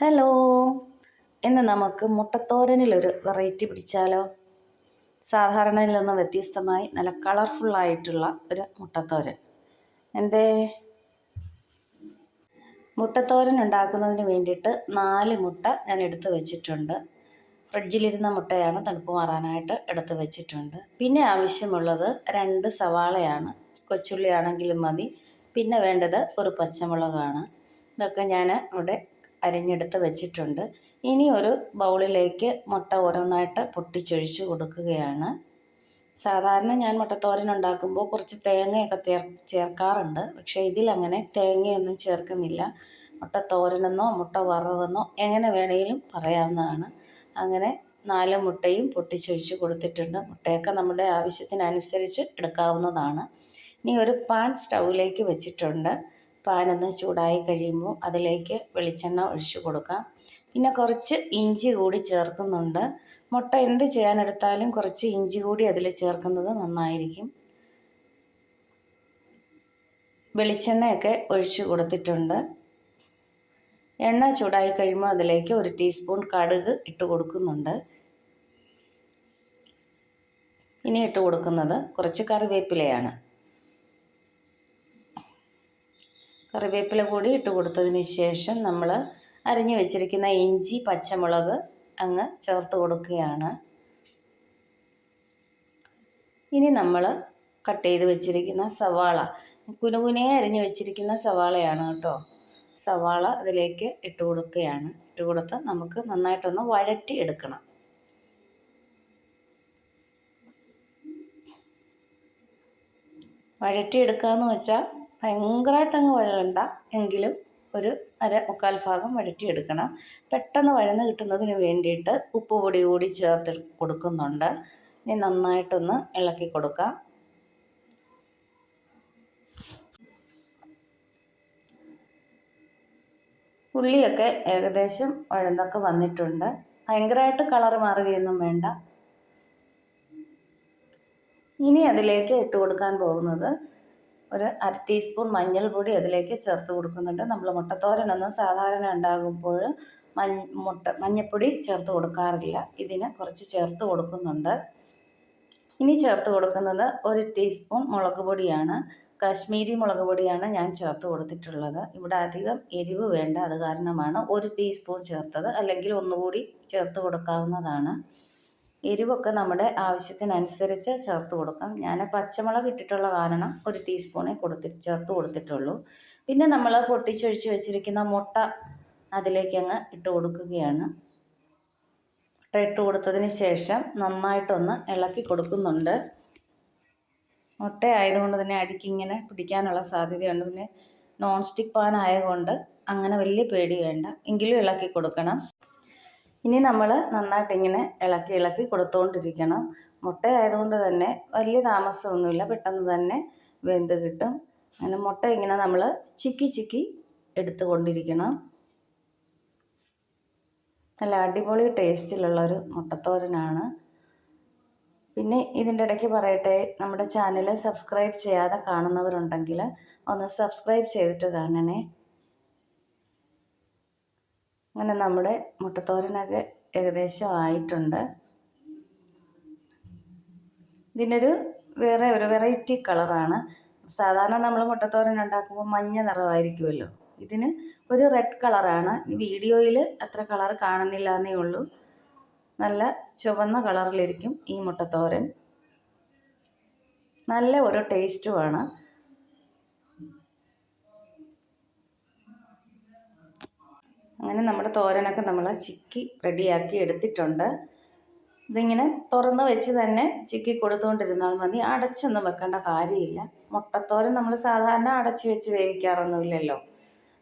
Hello. ഇന്ന് നമുക്ക് മുട്ടത്തോരനിലൊരു variety പിടിച്ചാലോ? സാധാരണയിൽ നിന്ന് വ്യത്യസ്തമായി നല്ല കളർഫുള്ളായിട്ടുള്ള ഒരു മുട്ടത്തോരൻ. എന്തേ? മുട്ടത്തോരൻ ഉണ്ടാക്കുന്നതിന് വേണ്ടിയിട്ട് നാല് മുട്ട ഞാൻ എടുത്തു വെച്ചിട്ടുണ്ട്. ഫ്രിഡ്ജിലിരുന്ന മുട്ടയാണ് തണുപ്പ് മാറാനായിട്ട് എടുത്ത് വെച്ചിട്ടുണ്ട്. പിന്നെ ആവശ്യമുള്ളത് രണ്ട് സവാളയാണ്. കൊച്ചുള്ളി ആണെങ്കിലും മതി. പിന്നെ വേണ്ടത് ഒരു പച്ചമുളകാണ്. ഇതൊക്കെ ഞാൻ ഇവിടെ അരിഞ്ഞെടുത്ത് വെച്ചിട്ടുണ്ട്. ഇനി ഒരു ബൗളിലേക്ക് മുട്ട ഓരോന്നായിട്ട് പൊട്ടിച്ചൊഴിച്ച് കൊടുക്കുകയാണ്. സാധാരണ ഞാൻ മുട്ടത്തോരൻ ഉണ്ടാക്കുമ്പോൾ കുറച്ച് തേങ്ങയൊക്കെ ചേർ ചേർക്കാറുണ്ട്. പക്ഷേ ഇതിലങ്ങനെ തേങ്ങയൊന്നും ചേർക്കുന്നില്ല. മുട്ടത്തോരനെന്നോ മുട്ട വറവെന്നോ എങ്ങനെ വേണമെങ്കിലും പറയാവുന്നതാണ്. അങ്ങനെ നാല് മുട്ടയും പൊട്ടിച്ചൊഴിച്ച് കൊടുത്തിട്ടുണ്ട്. മുട്ടയൊക്കെ നമ്മുടെ ആവശ്യത്തിനനുസരിച്ച് എടുക്കാവുന്നതാണ്. ഇനി ഒരു പാൻ സ്റ്റൗവിലേക്ക് വെച്ചിട്ടുണ്ട്. പാൻ ഒന്ന് ചൂടായി കഴിയുമ്പോൾ അതിലേക്ക് വെളിച്ചെണ്ണ ഒഴിച്ചു കൊടുക്കാം. പിന്നെ കുറച്ച് ഇഞ്ചി കൂടി ചേർക്കുന്നുണ്ട്. മുട്ട എന്ത് ചെയ്യാനെടുത്താലും കുറച്ച് ഇഞ്ചി കൂടി അതിൽ ചേർക്കുന്നത് നന്നായിരിക്കും. വെളിച്ചെണ്ണയൊക്കെ ഒഴിച്ചു കൊടുത്തിട്ടുണ്ട്. എണ്ണ ചൂടായി കഴിയുമ്പോൾ അതിലേക്ക് ഒരു ടീസ്പൂൺ കടുക് ഇട്ട് കൊടുക്കുന്നുണ്ട്. ഇനി ഇട്ട് കൊടുക്കുന്നത് കുറച്ച് കറിവേപ്പിലയാണ്. കറിവേപ്പില കൂടി ഇട്ട് കൊടുത്തതിന് ശേഷം നമ്മൾ അരിഞ്ഞു വെച്ചിരിക്കുന്ന ഇഞ്ചി പച്ചമുളക് അങ്ങ് ചേർത്ത് കൊടുക്കുകയാണ്. ഇനി നമ്മൾ കട്ട് ചെയ്ത് വെച്ചിരിക്കുന്ന സവാള കുനുകുനെ അരിഞ്ഞു വെച്ചിരിക്കുന്ന സവാളയാണ് കേട്ടോ. സവാള അതിലേക്ക് ഇട്ട് കൊടുക്കുകയാണ്. ഇട്ട് കൊടുത്ത് നമുക്ക് നന്നായിട്ടൊന്ന് വഴറ്റി എടുക്കണം. വഴറ്റി എടുക്കാന്ന് വെച്ചാൽ ഭയങ്കരമായിട്ട് അങ്ങ് വഴണ്ട എങ്കിലും ഒരു അര മുക്കാൽ ഭാഗം വഴറ്റിയെടുക്കണം. പെട്ടെന്ന് വഴന്ന് കിട്ടുന്നതിന് വേണ്ടിയിട്ട് ഉപ്പ് പൊടി കൂടി ചേർത്ത് കൊടുക്കുന്നുണ്ട്. ഇനി നന്നായിട്ടൊന്ന് ഇളക്കി കൊടുക്കാം. ഉള്ളിയൊക്കെ ഏകദേശം വഴന്നൊക്കെ വന്നിട്ടുണ്ട്. ഭയങ്കരമായിട്ട് കളർ മാറുകയൊന്നും വേണ്ട. ഇനി അതിലേക്ക് ഇട്ട് കൊടുക്കാൻ പോകുന്നത് ഒരു അര ടീസ്പൂൺ മഞ്ഞൾപ്പൊടി അതിലേക്ക് ചേർത്ത് കൊടുക്കുന്നുണ്ട്. നമ്മൾ മുട്ടത്തോരനൊന്നും സാധാരണ ഉണ്ടാകുമ്പോൾ മഞ്ഞ മുട്ട മഞ്ഞൾപ്പൊടി ചേർത്ത് കൊടുക്കാറില്ല. ഇതിന് കുറച്ച് ചേർത്ത് കൊടുക്കുന്നുണ്ട്. ഇനി ചേർത്ത് കൊടുക്കുന്നത് ഒരു ടീസ്പൂൺ മുളക് പൊടിയാണ്. കാശ്മീരി മുളക് പൊടിയാണ് ഞാൻ ചേർത്ത് കൊടുത്തിട്ടുള്ളത്. ഇവിടെ അധികം എരിവ് വേണ്ട അത് കാരണമാണ്. ഒരു ടീസ്പൂൺ ചേർത്തത് അല്ലെങ്കിൽ ഒന്നുകൂടി ചേർത്ത് കൊടുക്കാവുന്നതാണ്. എരിവൊക്കെ നമ്മുടെ ആവശ്യത്തിനനുസരിച്ച് ചേർത്ത് കൊടുക്കാം. ഞാൻ പച്ചമുളക് ഇട്ടിട്ടുള്ള കാരണം ഒരു ടീസ്പൂണേ കൊടുത്തി ചേർത്ത് കൊടുത്തിട്ടുള്ളൂ. പിന്നെ നമ്മൾ പൊട്ടിച്ചൊഴിച്ച് വെച്ചിരിക്കുന്ന മുട്ട അതിലേക്ക് അങ്ങ് ഇട്ട് കൊടുക്കുകയാണ്. മുട്ട ഇട്ട് കൊടുത്തതിന് ശേഷം നന്നായിട്ടൊന്ന് ഇളക്കി കൊടുക്കുന്നുണ്ട്. മുട്ട ആയതുകൊണ്ട് തന്നെ അടിക്കിങ്ങനെ പിടിക്കാനുള്ള സാധ്യതയുണ്ട്. പിന്നെ നോൺ സ്റ്റിക്ക് പാൻ ആയതുകൊണ്ട് അങ്ങനെ വലിയ പേടി വേണ്ട. എങ്കിലും ഇളക്കി കൊടുക്കണം. ഇനി നമ്മൾ നന്നായിട്ട് ഇങ്ങനെ ഇളക്കി ഇളക്കി കൊടുത്തുകൊണ്ടിരിക്കണം മുട്ട ആയതുകൊണ്ട് തന്നെ വലിയ താമസമൊന്നുമില്ല. പെട്ടെന്ന് തന്നെ വെന്ത് കിട്ടും. അങ്ങനെ മുട്ട ഇങ്ങനെ നമ്മൾ ചിക്കി ചിക്കി എടുത്തുകൊണ്ടിരിക്കണം. നല്ല അടിപൊളി ടേസ്റ്റിലുള്ളൊരു മുട്ടത്തോരനാണ്. പിന്നെ ഇതിന്റെ ഇടയ്ക്ക് പറയട്ടെ നമ്മുടെ ചാനൽ സബ്സ്ക്രൈബ് ചെയ്യാതെ കാണുന്നവരുണ്ടെങ്കിൽ ഒന്ന് സബ്സ്ക്രൈബ് ചെയ്തിട്ട് കാണണേ. അങ്ങനെ നമ്മുടെ മുട്ടത്തോരനൊക്കെ ഏകദേശം ആയിട്ടുണ്ട്. ഇതിനൊരു വേറെ ഒരു വെറൈറ്റി കളറാണ് സാധാരണ നമ്മൾ മുട്ടത്തോരൻ ഉണ്ടാക്കുമ്പോൾ മഞ്ഞ നിറമായിരിക്കുമല്ലോ. ഇതിന് ഒരു റെഡ് കളറാണ് വീഡിയോയിൽ അത്ര കളർ കാണുന്നില്ല എന്നേ ഉള്ളൂ. നല്ല ചുവന്ന കളറിലിരിക്കും ഈ മുട്ടത്തോരൻ. നല്ല ഒരു ടേസ്റ്റുമാണ് അങ്ങനെ നമ്മുടെ തോരനൊക്കെ നമ്മൾ ചിക്കി റെഡിയാക്കി എടുത്തിട്ടുണ്ട്. ഇതിങ്ങനെ തുറന്ന് വെച്ച് തന്നെ ചിക്കി കൊടുത്തുകൊണ്ടിരുന്നാൽ മതി. അടച്ചൊന്നും വെക്കേണ്ട കാര്യമില്ല. മുട്ടത്തോരൻ നമ്മൾ സാധാരണ അടച്ച് വെച്ച് വേവിക്കാറൊന്നുമില്ലല്ലോ.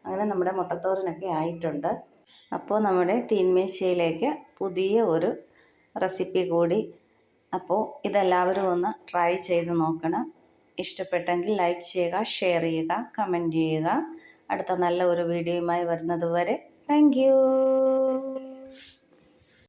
അങ്ങനെ നമ്മുടെ മുട്ടത്തോരനൊക്കെ ആയിട്ടുണ്ട്. അപ്പോൾ നമ്മുടെ തീന്മേശയിലേക്ക് പുതിയ ഒരു റെസിപ്പി കൂടി. അപ്പോൾ ഇതെല്ലാവരും ഒന്ന് ട്രൈ ചെയ്ത് നോക്കണം. ഇഷ്ടപ്പെട്ടെങ്കിൽ ലൈക്ക് ചെയ്യുക ഷെയർ ചെയ്യുക കമന്റ് ചെയ്യുക. അടുത്ത നല്ല ഒരു വീഡിയോയുമായി വരുന്നത് വരെ Thank you.